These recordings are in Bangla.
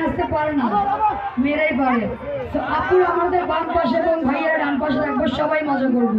নাচতে পারে না। মেয়েরাই পারে। তো আপুর আমাদের বাম পাশে এবং ভাইয়েরা ডান পাশে থাকব, সবাই মজা করব।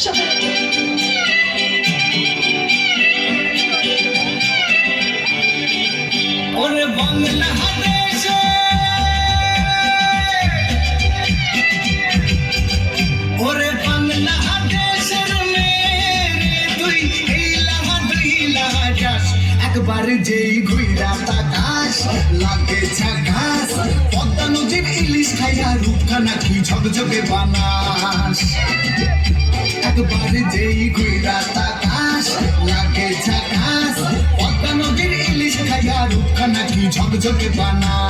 ওরে লাহা যাস। একবার যেই ঘুইরা তাকাস লাগে পদ্মা ইলিশ খাইয়া রূপখানা কি ঝকঝকে বানাস? একবার যেই ঘুইরা তাকাস, লাগে ঝাকাস। পদ্মা নদীর ইলিশ খাইয়া রূপখানা কি ঝকঝকে বানাস?